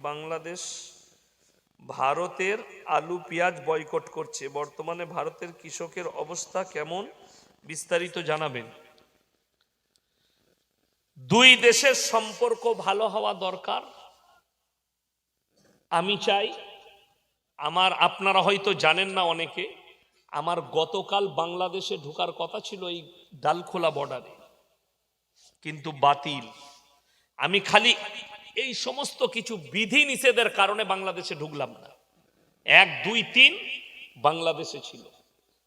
বাংলাদেশ ভারতের আলু পেঁয়াজ বয়কট করছে। বর্তমানে ভারতের কৃষকের অবস্থা কেমন? বিস্তারিত জানাবেন। দুই দেশের সম্পর্ক ভালো হওয়া দরকার। আমি চাই, আমার আপনারা হয়তো জানেন না অনেকে, আমার গতকাল বাংলাদেশে ঢোকার কথা ছিল এই ডালখোলা বর্ডারে কিন্তু বাতিল। আমি খালি এই সমস্ত কিছু বিধি নিষেধের কারণে বাংলাদেশে ঢুকলাম না। এক, দুই, তিন, বাংলাদেশে ছিল।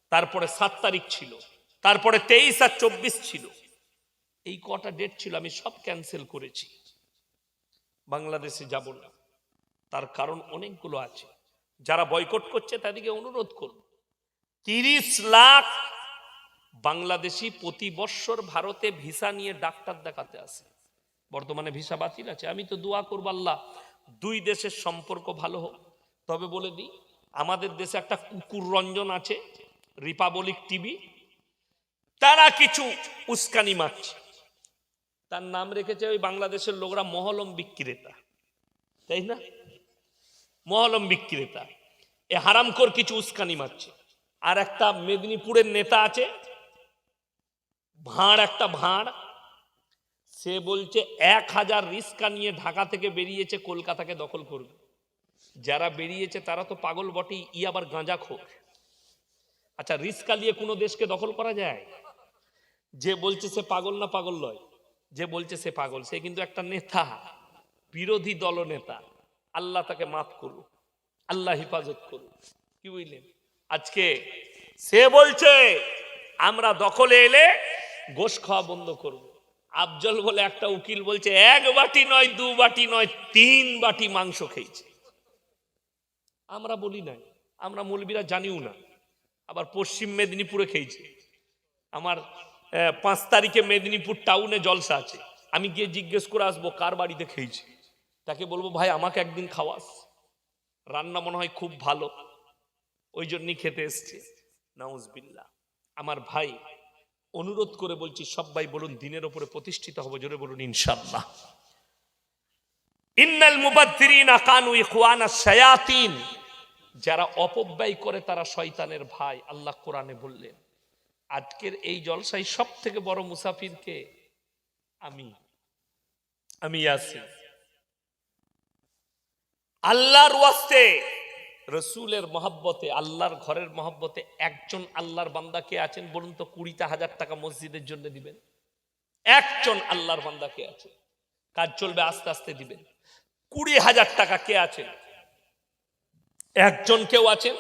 তারপরে সাত তারিখ ছিল। তারপরে তেইশ আর চব্বিশ ছিল। এই কটা ডেট ছিল, আমি সব ক্যান্সেল করেছি। বাংলাদেশে যাব না। তার কারণ অনেকগুলো আছে। যারা বয়কট করছে, তাদেরকে অনুরোধ করুন তিরিশ লাখ বাংলাদেশি প্রতি বৎসর ভারতে ভিসা নিয়ে ডাক্তার দেখাতে আসে। বর্তমানে ভিসা বাতিল আছে। আমি তো দোয়া করব আল্লাহ, দুই দেশের সম্পর্ক ভালো হোক। তবে বলে দিই, আমাদের দেশে একটা কুকুর রঞ্জন আছে, রিপাবলিক টিভি। তারা কিছু উস্কানি মারছে। তার নাম রেখেছে ওই বাংলাদেশের লোকরা মহলম বিক্রেতা। তাই না? মহলম বিক্রেতা। এ হারামখোর কিছু উস্কানি মারছে। আর একটা মেদিনীপুরের নেতা আছে, ভাঁড়, একটা ভাঁড়। সে বলছে, এক হাজার রিস্কা নিয়ে ঢাকা থেকে বেরিয়েছে, কলকাতাকে দখল করবে। যারা বেরিয়েছে, তারা তো পাগল বটেই, ই আবার গাঁজা খোর। আচ্ছা রিস্কা নিয়ে কোনো দেশকে দখল করা যায়? যে বলছে সে পাগল না পাগল নয়, যে বলছে সে পাগল, সে কিন্তু একটা নেতা, বিরোধী দল নেতা। আল্লাহ তাকে মাফ করুক, আল্লাহ হেফাজত করুক। কি বুঝলেন? আজকে সে বলছে, আমরা দখলে এলে গোশ খাওয়া বন্ধ করব। আফজল বলে একটা উকিল বলছে, এক বাটি নয়, দু বাটি নয়, তিন বাটি মাংস খেয়েছে। আমরা বলি নাই, আমরা মৌলবীরা জানিও না। আবার পশ্চিম মেদিনীপুরে খেয়েছে। আমার পাঁচ তারিখে মেদিনীপুর টাউনে জলসা আছে। আমি গিয়ে জিজ্ঞেস করে আসব, কার বাড়িতে খেয়েছি? তাকে বলব, ভাই, আমাকে একদিন খাওয়াস। রান্না মনে হয় খুব ভালো। ওই জন্যই খেতে এসছে। নাউজবিল্লা আমার ভাই অনুরোধ করে বলছি সবাই বলুন, দিনের ওপরে প্রতিষ্ঠিত হব, জোরে বলুন ইনশাল্লাহ ইন্নাল যারা অপব্যয় করে তারা শয়তানের ভাই, আল্লাহ কোরআনে বললেন। আজকের এই জলসাই সব থেকে বড় মুসাফিরকে আমি। আমি আছি আল্লাহর ওয়াস্তে রসুলের মহাব্বতে, আল্লাহর ঘরের মহাব্বতে একজন আল্লাহর বান্দা কে আছেন বলুন তো কুড়িটা হাজার টাকা মসজিদের জন্য দিবেন? একজন আল্লাহর বান্দা কে আছে কাজ চলবে আস্তে আস্তে দিবেন। কুড়ি হাজার টাকা কে আছেন? একজন কেউ আছেন?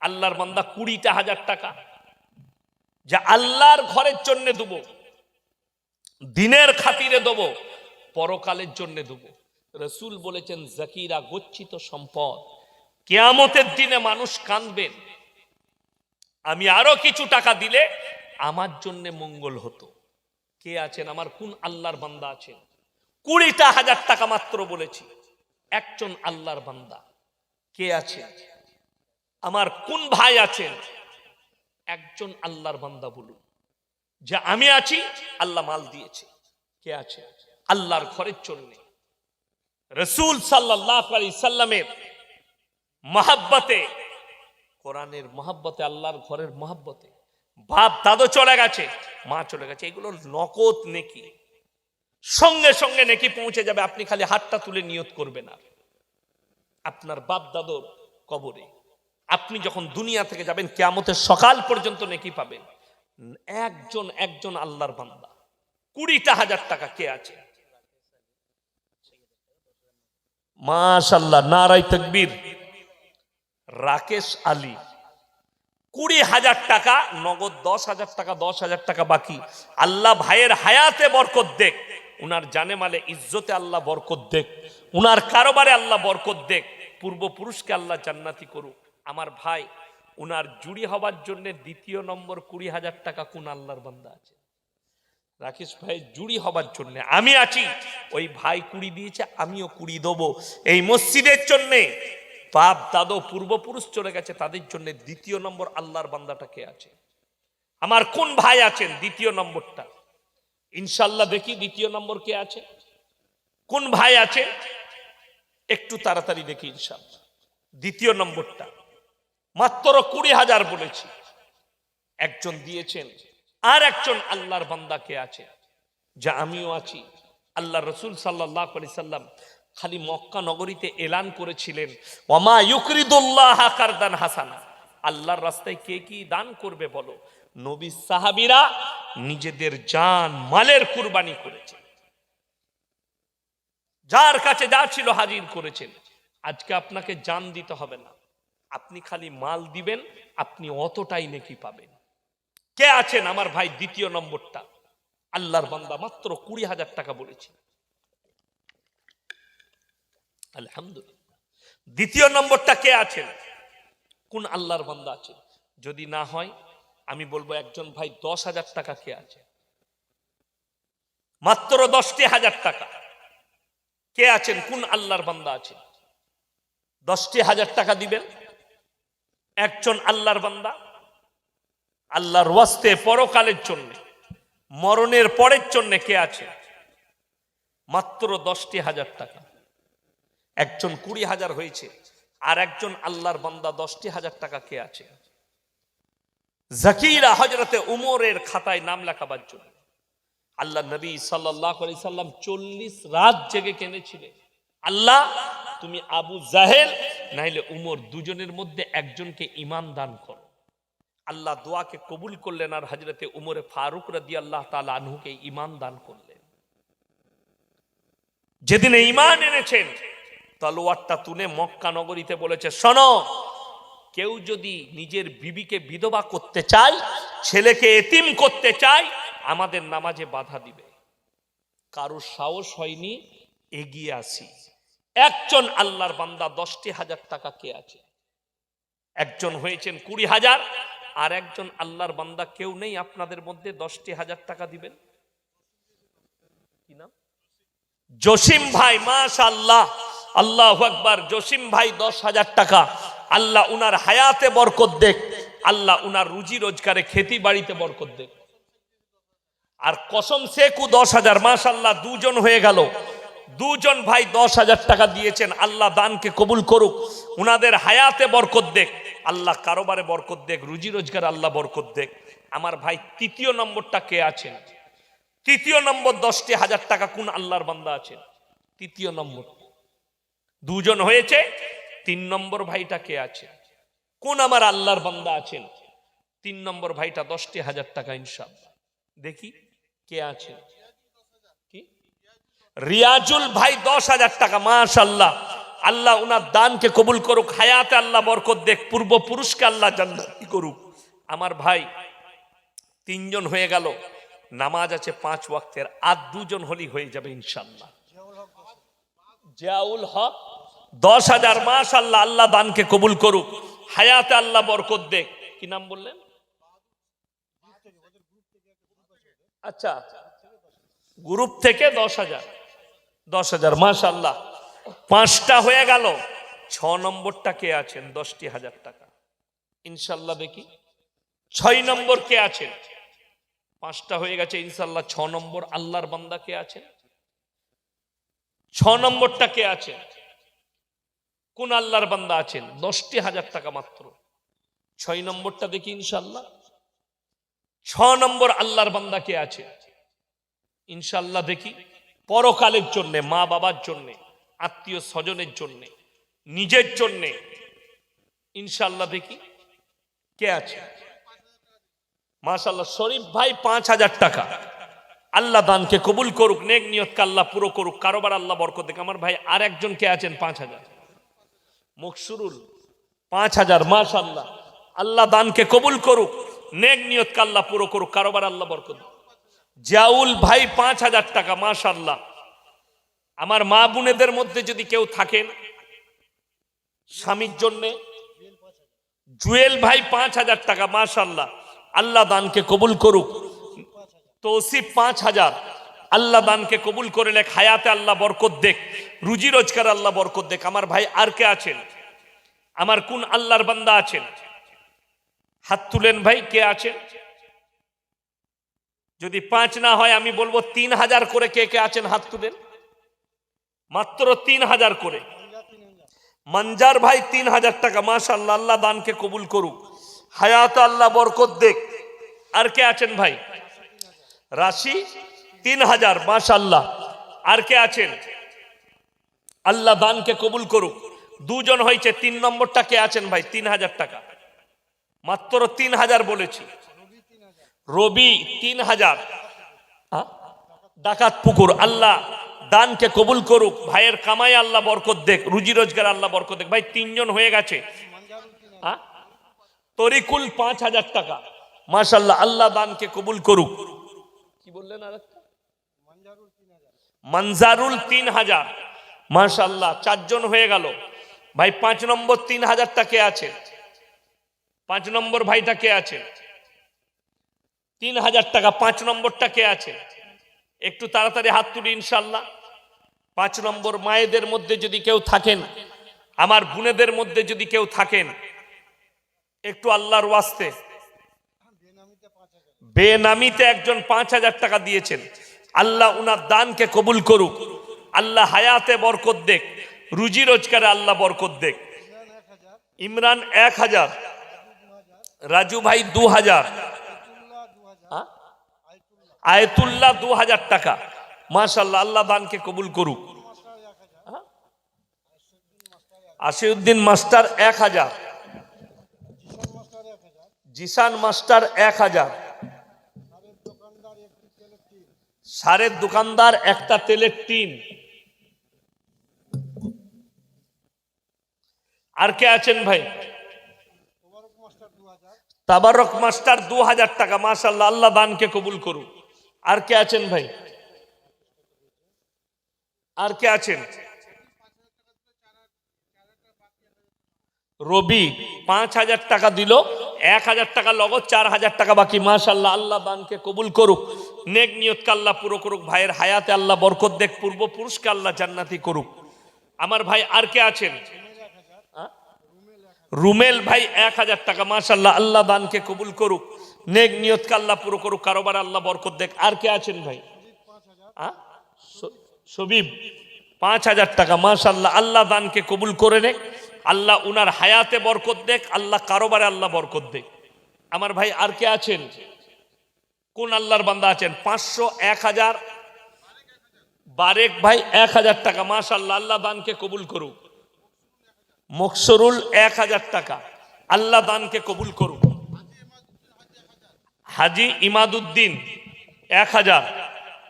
আল্লাহর বান্দা কুড়িটা হাজার টাকা। যা আল্লাহর ঘরের জন্য দেব। দিনের খাতিরে দেব। পরকালের জন্য দেব। রসুল বলেছেন, জাকিরা গচ্ছিত সম্পদ। কেয়ামতের দিনে মানুষ কাঁদবেন আমি আরও কিছু টাকা দিলে আমার জন্য মঙ্গল হতো। কে আছেন? আমার কোন আল্লাহর বান্দা আছেন? কুড়িটা হাজার টাকা মাত্র বলেছি। একজন আল্লাহর বান্দা। কে আছে? আমার কোন ভাই আছেন? একজন আল্লাহর বান্দা বলুন। যে আমি আছি, আল্লাহ মাল দিয়েছে। কে আছে? আল্লাহর ঘরের জন্য। রসুল সাল্লাহ সাল্লামের মহাব্বতে। কোরআনের মহাব্বতে আল্লাহর ঘরের মহাব্বতে। বাপ দাদু চলে গেছে। মা চলে গেছে। এগুলো নকদ নেকি। সঙ্গে সঙ্গে নেকি পৌঁছে যাবে। আপনি খালি হাতটা তুলে নিয়ত করবেন আর। আপনার বাপ দাদর কবরে। আপনি যখন দুনিয়া থেকে যাবেন কেয়ামতের সকাল পর্যন্ত নেকি পাবেন। একজন একজন আল্লাহর বান্দা। কুড়িটা হাজার টাকা কে আছে? মাশাল্লাহ নারাই তকবীর। রাকেশ আলী। কুড়ি হাজার টাকা, নগদ দশ হাজার টাকা, দশ হাজার টাকা বাকি। আল্লাহ ভাইয়ের হায়াতে বরকত দেখ। উনার জানে মালে ইজ্জতে আল্লাহ বরকত দেখ। উনার কারোবারে আল্লাহ বরকত দেখ। পূর্বপুরুষকে আল্লাহ জান্নাতি করুক। আমার ভাই, উনার জুড়ি হবার জন্য দ্বিতীয় নম্বর কুড়ি হাজার টাকা কোন আল্লাহর বান্দা আছে? রাকেশ ভাই, জুড়ি হবার জন্য। আমি আছি। ওই ভাই কুড়ি দিয়েছে, আমিও কুড়ি দেবো। এই মসজিদের জন্যে বাপ দাদু পূর্বপুরুষ চলে গেছে, তাদের জন্য দ্বিতীয় নম্বর আল্লাহর বান্দাটা কে আছে? আমার কোন ভাই আছেন? দ্বিতীয় নম্বরটা। ইনশাল্লাহ দেখি দ্বিতীয় নম্বর কে আছে? কোন ভাই আছে? একটু তাড়াতাড়ি দেখি ইনশাল্লাহ দ্বিতীয় নম্বরটা। মাত্র কুড়ি হাজার বলেছি। একজন দিয়েছেন। আর একজন আল্লাহর বান্দা কে আছে? যা আমিও আছি। আল্লাহ রসুল সাল্লাহ সাল্লাম খালি মক্কা নগরীতে এলান করেছিলেন। ওমা ইউকরিদুল্লাহ কারদান হাসানা। আল্লাহর রাস্তায় কে কি দান করবে বলো? নবী সাহাবিরা নিজেদের জান, মালের কুরবানি করেছে যার কাছে যা ছিল হাজির করেছেন। আজকে আপনাকে জান দিতে হবে না। আপনি খালি মাল দিবেন, আপনি অতটাই নাকি পাবেন। কে আছেন? আমার ভাই দ্বিতীয় নম্বরটা। আল্লাহর বান্দা মাত্র কুড়ি হাজার টাকা বলেছি। আলহামদুলিল্লাহ। দ্বিতীয় নম্বরটা কে আছেন? কোন আল্লাহর বান্দা আছেন? যদি না হয়, আমি বলব একজন ভাই দশ হাজার টাকা কে আছে? মাত্র দশটি হাজার টাকা। কে আছেন? কোন আল্লাহর বান্দা আছেন? দশটি হাজার টাকা দিবেন? একজন আল্লাহর বান্দা? আল্লাহর ওয়াস্তে পরকালের জন্য, মরণের পরের জন্য কে আছে? মাত্র দশটি হাজার টাকা। একজন কুড়ি হাজার হয়েছে, আর একজন আল্লাহর বান্দা দশটি হাজার টাকা কে আছে? জাকিরা হজরতে উমরের খাতায় নাম লেখাবার জন্য। আল্লাহ নবী সাল্লাহ সাল্লাম চল্লিশ রাত জেগে কেনেছিলেন আল্লাহ, তুমি আবু জাহেল, নাইলে উমর, দুজনের মধ্যে একজনকে ইমান দান করো। আল্লাহ দোয়াকে কবুল করলেন আর হজরতে উমরে ফারুক রাদি আল্লাহ তালা আনহুকে ইমান দান করলেন। যেদিন ইমান এনেছেন তলোয়ারটা তুলে মক্কা নগরীতে বলেছে, শোনো, কেউ যদি নিজের বিবিকে বিধবা করতে চায়, ছেলেকে এতিম করতে চায়, আমাদের নামাজে বাধা দিবে। কারও সাহস হয়নি, এগিয়ে আসি। একজন আল্লাহর বান্দা দশটি হাজার টাকা কে আছে? একজন হয়েছেন কুড়ি হাজার, আর একজন আল্লাহর বান্দা কেউ নেই, আপনাদের মধ্যে দশটি হাজার টাকা দিবেন? কি জসিম ভাই মাস আল্লাহ আকবার, জসিম ভাই দশ হাজার টাকা। আল্লাহ উনার হায়াতে বরকত দেখ। আল্লাহ উনার রুজি রোজগারে খেতি বাড়িতে বরকত দেখ। আর কসম শেখু দশ হাজার মাস আল্লাহ দুজন হয়ে গেল। দুজন ভাই দশ হাজার টাকা দিয়েছেন। আল্লাহ দানকে কবুল করুক। উনাদের হায়াতে বরকত দেখ। আল্লাহ কারোবারে বরকত দেখ। রুজি রোজগার আল্লাহ বরকত দেখ। আমার ভাই তৃতীয় নম্বরটা কে আছেন? তৃতীয় নম্বর দশটি হাজার টাকা কোন আল্লাহর বান্দা আছেন? তৃতীয় নম্বর। দুজন হয়েছে, তিন নম্বর ভাইটা কে আছে? কোন আমার আল্লাহর বান্দা আছেন? তিন নম্বর ভাইটা দশটি হাজার টাকা ইনশাল্লাহ দেখি কে আছে কি? রিয়াজুল ভাই দশ হাজার টাকা মাশাল্লাহ আল্লাহ আল্লাহ ওনার দানকে কবুল করুক, হায়াতে আল্লাহ বরকত দেখ পূর্বপুরুষকে আল্লাহ জান্নাতি করুক। আমার ভাই তিনজন হয়ে গেল, নামাজ আছে পাঁচ ওয়াক্তের, আর দুজন হলি হয়ে যাবে ইনশাল্লাহ জিয়াউল হক দশ হাজার মাস আল্লাহ আল্লাহ দানকে কবুল করুক। হায়াতে আল্লাহ বরকত দেখ কি নাম বললেন? আচ্ছা গ্রুপ থেকে দশ হাজার। দশ হাজার মাস আল্লাহ পাঁচটা হয়ে গেল। ছ নম্বরটা কে আছেন? দশটি হাজার টাকা। ইনশাল্লাহ দেখি। ছয় নম্বর কে আছেন? পাঁচটা হয়ে গেছে ইনশাল্লাহ ছ নম্বর আল্লাহর বান্দা কে আছেন? ছ নম্বরটা কে আছেন? কোন আল্লাহর বান্দা আছেন? দশটি হাজার টাকা মাত্র। ছয় নম্বরটা দেখি ইনশাল্লাহ ছ নম্বর আল্লাহর বান্দা কে আছে? ইনশাল্লাহ দেখি। পরকালের জন্যে, মা বাবার জন্যে, আত্মীয় স্বজনের জন্যে, নিজের জন্যে। ইনশাল্লাহ দেখি কে আছে। মাশাল্লাহ শরীফ ভাই পাঁচ হাজার টাকা। আল্লাহ দানকে কবুল করুক, নেক নিয়তকে আল্লাহ পুরো করুক, কারোবার আল্লাহ বরকত দেখ আমার ভাই আর একজন কে আছেন? পাঁচ হাজার। মুকসুরুল, পাঁচ হাজার মাশাল্লাহ আল্লাহ দানকে কবুল করুক, নেক নিয়তকে আল্লাহ পুরো করুক, কারোবার আল্লাহ বরকত দেখ। জাউল ভাই পাঁচ হাজার টাকা মাশাল্লাহ আমার মা বোনেদের মধ্যে যদি কেউ থাকেন, স্বামীর জন্যে, জুয়েল ভাই পাঁচ হাজার টাকা মাশাল্লাহ আল্লাহ দানকে কবুল করুক। তৌসিফ পাঁচ হাজার। আল্লাহ দানকে কবুল করে লেখ হায়াতে আল্লাহ বরকত দেখ রুজি রোজগার আল্লাহ বরকত দেখ আমার ভাই আর কে আছেন? আমার কোন আল্লাহর বান্দা আছেন? হাত তুলেন ভাই, কে আছেন? যদি পাঁচ না হয়, আমি বলব তিন হাজার করে কে কে আছেন? হাত তুলেন। মাত্র তিন হাজার করে। মঞ্জার ভাই, তিন হাজার টাকা। মাশাল্লাহ আল্লাহ দানকে কবুল করুক। হায়াত আল্লাহ বরকত দেখ আর কে আছেন ভাই? রাশি? তিন হাজার মাশাল্লাহ আর কে আছেন? আল্লাহ দানকে কবুল করুক। দুজন হয়েছে, তিন নম্বরটা কে আছেন ভাই? তিন হাজার টাকা। মাত্র তিন হাজার বলেছি। রবি তিন হাজার? ডাকাত পুকুর, আল্লাহ দানকে কবুল করুক। ভাইয়ের কামাই আল্লাহ বরকত দেখ রুজি রোজগার আল্লাহ বরকত দেখ ভাই, তিনজন হয়ে গেছে? তরিকুল পাঁচ হাজার টাকা। মাশাল্লাহ আল্লাহ দানকে কবুল করুক। কি বললেন আরেকটা? মনজারুল তিন হাজার। মাশাল্লাহ চারজন হয়ে গেল। ভাই পাঁচ নম্বর তিন হাজারটা কে আছে? পাঁচ নম্বর ভাইটা কে আছে? তিন হাজার টাকা পাঁচ নম্বরটা কে আছে? একটু তাড়াতাড়ি হাত তুলি ইনশাল্লাহ পাঁচ নম্বর মায়েদের মধ্যে যদি কেউ থাকেন আমার বোনেদের মধ্যে যদি কেউ থাকেন একটু আল্লাহর ওয়াস্তে। বেনামিতে একজন পাঁচ হাজার টাকা দিয়েছেন। আল্লাহ উনার দানকে কবুল করুক। আল্লাহ হায়াতে বরকত দেখ। রুজি রোজগারে আল্লাহ বরকত দেখ। ইমরান এক হাজার, রাজু ভাই দু হাজার? আয়তুল্লাহ দু হাজার টাকা। মাশাল্লাহ আল্লাহ দানকে কবুল করুক? আসিউদ্দিন মাস্টার এক হাজার। জিসান মাস্টার এক হাজার। সারের দোকানদার একটা তেলের টিন। আর কে আছেন ভাই? তাবারক মাস্টার দু হাজার টাকা মাশাল্লাহ আল্লাহ দানকে কবুল করুন আর কে আছেন ভাই? আর কে আছেন? রবি, পাঁচ হাজার টাকা দিল। এক হাজার টাকা লগত, চার হাজার টাকা বাকি। মাশাল্লাহ আল্লাহ দানকে কবুল করুক, নেক নিয়তকে আল্লাহ পুরো করুক, ভাইয়ের হায়াতে আল্লাহ বরকত দেখ পূর্বপুরুষকে আল্লাহ জান্নাতি করুক। আমার ভাই আর কে আছেন? রুমেল ভাই, এক হাজার টাকা মাশাল্লাহ আল্লাহ দানকে কবুল করুক, নেক নিয়তকে আল্লাহ পুরো করুক, কারোবার আল্লাহ বরকত দেখ আর কে আছেন ভাই? সবিব পাঁচ হাজার টাকা মাশাল্লাহ আল্লাহ দানকে কবুল করে নে আল্লাহ উনার হায়াতে বরকত দেখ, আল্লাহ কারোবারে আল্লাহ বরকত দেখ। আমার ভাই আর কে আছেন? কোন আল্লাহর বান্দা আছেন? পাঁচশো এক হাজার। বারেক ভাই, এক হাজার টাকা। মাশাল্লাহ আল্লাহ দানকে কবুল করুক। মকসরুল এক হাজার টাকা। আল্লাহ দানকে কবুল করুক। হাজি ইমাদুদ্দিন, এক হাজার।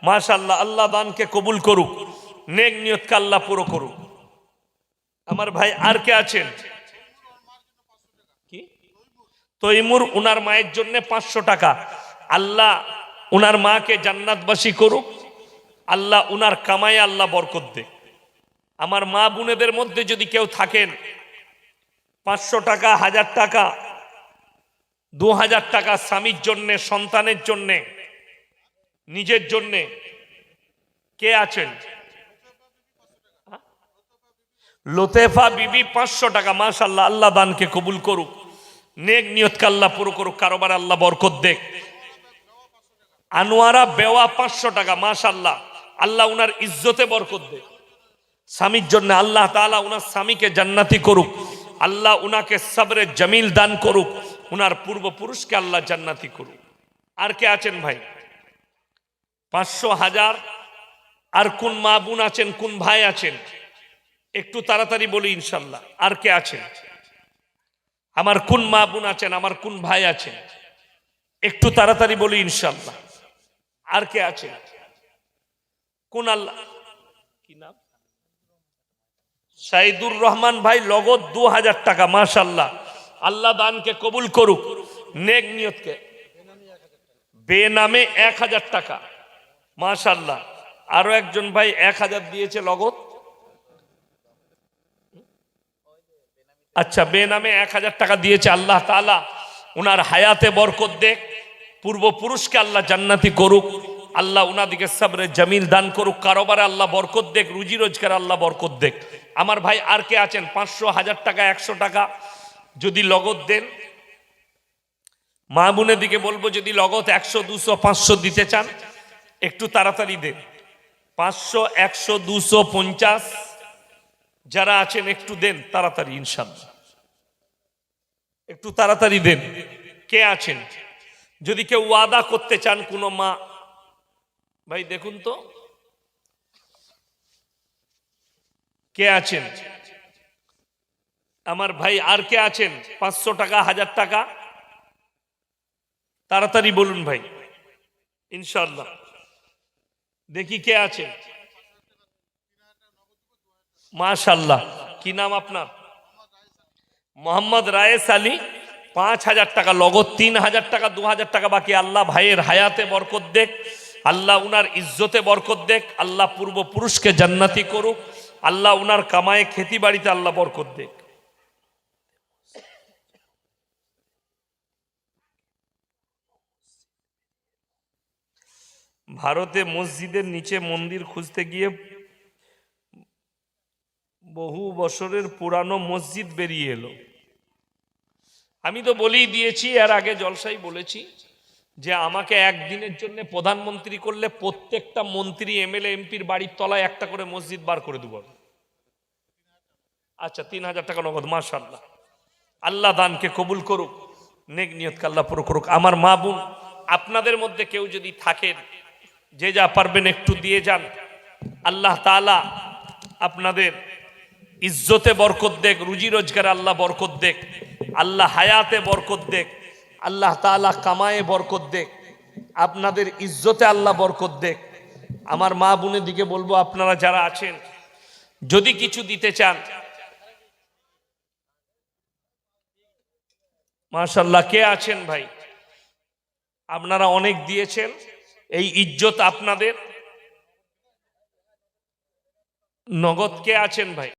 মাশাল্লাহ আল্লাহ দানকে কবুল করুক। নেক নিয়তকে আল্লাহ পুরো করুক। আমার ভাই আর কে আছেন? কি? তৈমুর উনার মায়ের জন্য পাঁচশো টাকা। আল্লাহ উনার মাকে জান্নাতবাসী করুক, আল্লাহ উনার কামায় আল্লাহ বরকত দে। আমার মা বোনেদের মধ্যে যদি কেউ থাকেন, পাঁচশো টাকা, হাজার টাকা, দু হাজার টাকা স্বামীর জন্যে, সন্তানের জন্যে, নিজের জন্যে, কে আছেন? লোতেফা বিবি পাঁচশো টাকা মাশাল্লাহ আল্লাহ দানকে কবুল করুক। নেক নিয়তকে আল্লাহ পুরো করুক, কারোবার আল্লাহ বরকত দেখ আনোয়ারা বেওয়া পাঁচশো টাকা মাশাল্লাহ আল্লাহ উনার ইজ্জতে বরকত দেখ স্বামীর জন্য আল্লাহ তাআলা উনার স্বামীকে জান্নাতি করুক, আল্লাহ উনাকে সবরে জমিল দান করুক, উনার পূর্বপুরুষকে আল্লাহ জান্নাতি করুক। আর কে আছেন ভাই? পাঁচশো হাজার, আর কোন মা বোন আছেন, কোন ভাই আছেন? একটু তাড়াতাড়ি বলি ইনশাল্লাহ। আর কে আছেন? আমার কোন মা বোন আছেন, আমার কোন ভাই আছেন? একটু তাড়াতাড়ি বলি ইনশাল্লাহ। আর কে আছে কোন আল্লাহ? কি নাম? সাইদুর রহমান ভাই লগত দু হাজার টাকা, মাশাল্লাহ। আল্লাহ দানকে কবুল করুক, নেক নিয়তকে। বেনামে এক হাজার টাকা, মাশাল্লাহ। আরও একজন ভাই এক হাজার দিয়েছে লগত আচ্ছা বেনামে এক হাজার টাকা দিয়েছে আল্লাহ তালা উনার হায়াতে বরকত দেখ। পূর্বপুরুষকে আল্লাহ জান্নাতি করুক। আল্লাহ উনাদিকে সাবরে জামিল দান করুক। কারোবারে আল্লাহ বরকত দেখ, রুজি রোজগার আল্লাহ বরকত দেখ। আমার ভাই আর কে আছেন? পাঁচশো হাজার টাকা, একশো টাকা যদি লগত দেন। মা বোনের দিকে বলব, যদি লগত একশো, দুশো, পাঁচশো দিতে চান, একটু তাড়াতাড়ি দেন। পাঁচশো, একশো, দুশো, পঞ্চাশ। যারা আছেন, একটু দেন, তাড়াতাড়ি ইনশাল্লাহ একটু তাড়াতাড়ি দেন, কে আছেন? যদি কেউ ওয়াদা করতে চান, কোনো মা, ভাই দেখুন তো। কে আছেন? আমার ভাই আর কে আছেন? পাঁচশো টাকা, হাজার টাকা? তাড়াতাড়ি বলুন ভাই ইনশাল্লাহ দেখি কে আছে মাশাল্লাহ কি নাম আপনার? মোহাম্মদ রায়েস আলী। পাঁচ হাজার টাকা লগত, তিন হাজার টাকা, দু হাজার টাকা বাকি। আল্লাহ ভাইয়ের হায়াতে বরকত দেখ আল্লাহ উনার ইজ্জতে বরকত দেখ আল্লাহ পূর্বপুরুষকে জান্নাতি করুক। আল্লাহ উনার কামায়ে খেতি বাড়িতে আল্লাহ বরকত দেখ ভারতে মসজিদের নিচে মন্দির খুঁজতে গিয়ে বহু বছরের পুরানো মসজিদ বেরিয়ে এলো। আমি তো বলেই দিয়েছি, এর আগে জলসাই বলেছি যে আমাকে একদিনের জন্য প্রধানমন্ত্রী করলে প্রত্যেকটা মন্ত্রী, এমএলএ, এমপির বাড়ির তলায় একটা করে মসজিদ বার করে দেবো। আচ্ছা তিন হাজার টাকা নগদ মাশাল্লাহ আল্লাহ দানকে কবুল করুক, নেক নিয়তকে আল্লাহ পুরো করুক। আমার মা বোন, আপনাদের মধ্যে কেউ যদি থাকেন, যে যা পারবেন একটু দিয়ে যান। আল্লাহ তাআলা আপনাদের ইজ্জতে বরকত দেখ, রুজি রোজগারে আল্লাহ বরকত দেখ, আল্লাহ হায়াতে বরকত দেখ, আল্লাহ তাআলা কামায়ে বরকত দেখ, আপনাদের ইজ্জতে আল্লাহ বরকত দেখ। আমার মা বোনের দিকে বলব, আপনারা যারা আছেন, যদি কিছু দিতে চান। মাশাল্লাহ কে আছেন ভাই? আপনারা অনেক দিয়েছেন, এই ইজ্জত আপনাদের। নগদ কে আছেন ভাই?